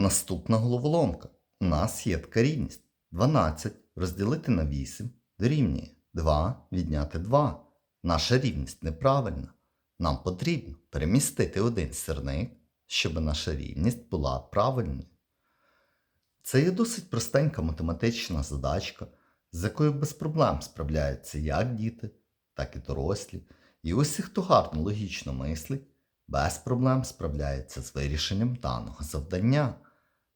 Наступна головоломка. У нас є така рівність. 12 розділити на 8 дорівнює 2 відняти 2. Наша рівність неправильна. Нам потрібно перемістити один сірник, щоб наша рівність була правильною. Це є досить простенька математична задачка, з якою без проблем справляються як діти, так і дорослі. І усі, хто гарно логічно мислить, без проблем справляється з вирішенням даного завдання.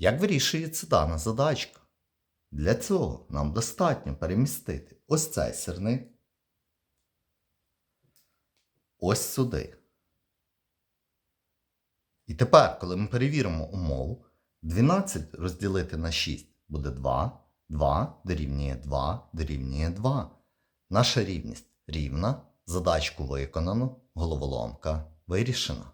Як вирішується дана задачка? Для цього нам достатньо перемістити ось цей сірник ось сюди. І тепер, коли ми перевіримо умову, 12 розділити на 6 буде 2, 2 дорівнює 2 дорівнює 2. Наша рівність рівна, задачку виконано, головоломка вирішена.